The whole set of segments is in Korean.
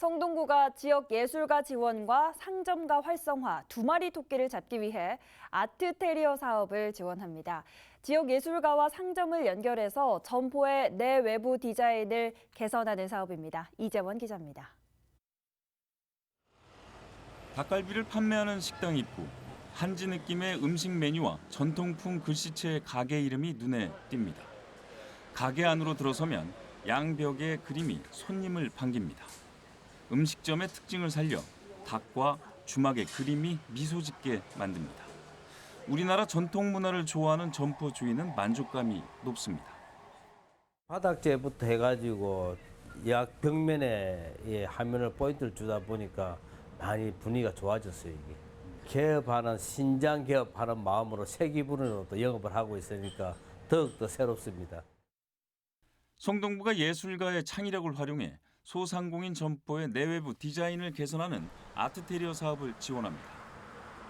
성동구가 지역 예술가 지원과 상점가 활성화 두 마리 토끼를 잡기 위해 아트 테리어 사업을 지원합니다. 지역 예술가와 상점을 연결해서 점포의 내외부 디자인을 개선하는 사업입니다. 이재원 기자입니다. 닭갈비를 판매하는 식당 입구. 한지 느낌의 음식 메뉴와 전통풍 글씨체 가게 이름이 눈에 띕니다. 가게 안으로 들어서면 양벽의 그림이 손님을 반깁니다. 음식점의 특징을 살려 닭과 주막의 그림이 미소 짓게 만듭니다. 우리나라 전통 문화를 좋아하는 점포 주인은 만족감이 높습니다. 바닥재부터 해가지고 약 벽면에 예, 화면을 포인트를 주다 보니까 많이 분위기가 좋아졌어요 이게. 개업하는 신장 개업하는 마음으로 새 기분으로 또 영업을 하고 있으니까 더욱더 새롭습니다. 송동부가 예술가의 창의력을 활용해 소상공인 점포의 내외부 디자인을 개선하는 아트테리어 사업을 지원합니다.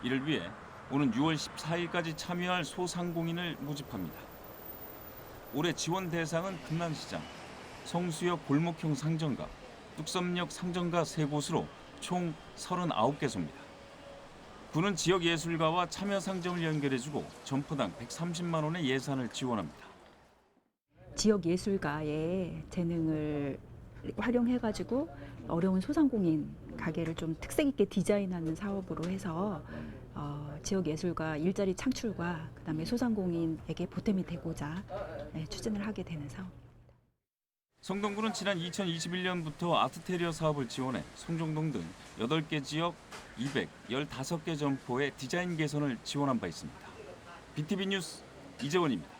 이를 위해 오는 6월 14일까지 참여할 소상공인을 모집합니다. 올해 지원 대상은 금남시장, 성수역 골목형 상점가, 뚝섬역 상점가 세 곳으로 총 39개소입니다. 구는 지역 예술가와 참여 상점을 연결해주고 점포당 130만 원의 예산을 지원합니다. 지역 예술가의 재능을 활용해가지고 어려운 소상공인 가게를 좀 특색 있게 디자인하는 사업으로 해서 어, 지역 예술가 일자리 창출과 그다음에 소상공인에게 보탬이 되고자 네, 추진을 하게 되는 사업. 성동구는 지난 2021년부터 아트테리어 사업을 지원해 송정동 등 8개 지역 215개 점포의 디자인 개선을 지원한 바 있습니다. BTV 뉴스 이재원입니다.